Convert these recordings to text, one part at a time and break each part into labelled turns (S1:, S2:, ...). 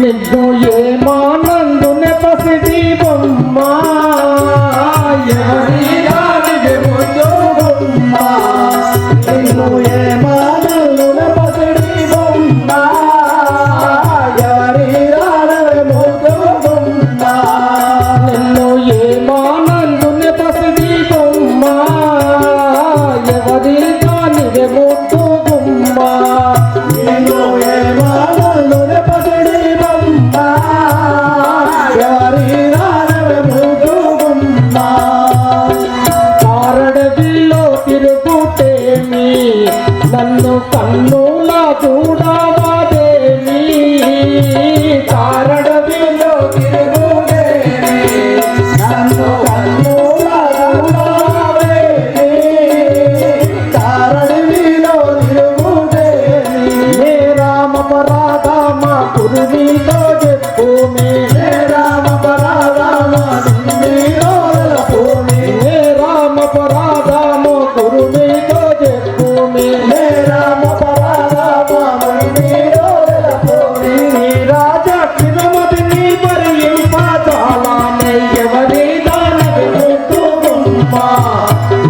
S1: నిర్దోయే మానందున పసిదీపం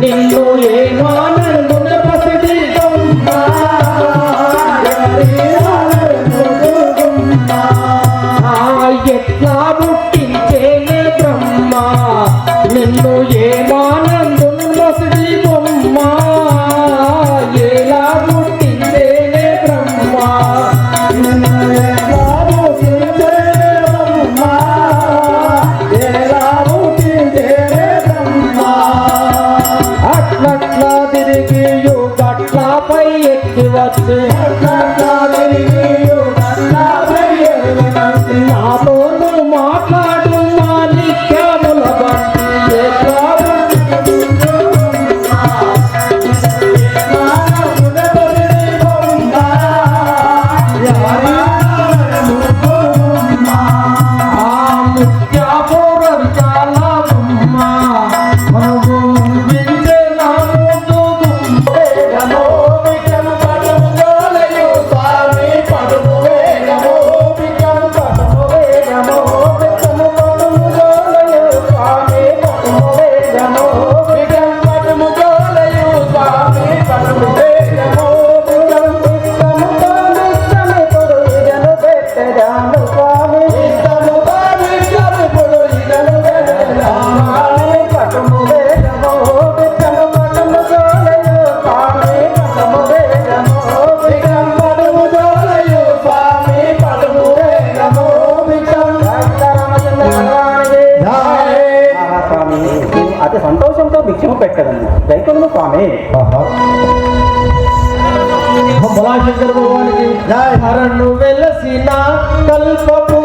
S1: నిన్ను ఏమో ఎట్లా పుట్టించేనే బ్రహ్మ? నిన్ను ఏమో
S2: Yeah. పెట్టడం దైకములు స్వామి
S1: బలాశంకర భగవానికి వెలసిన కల్పపు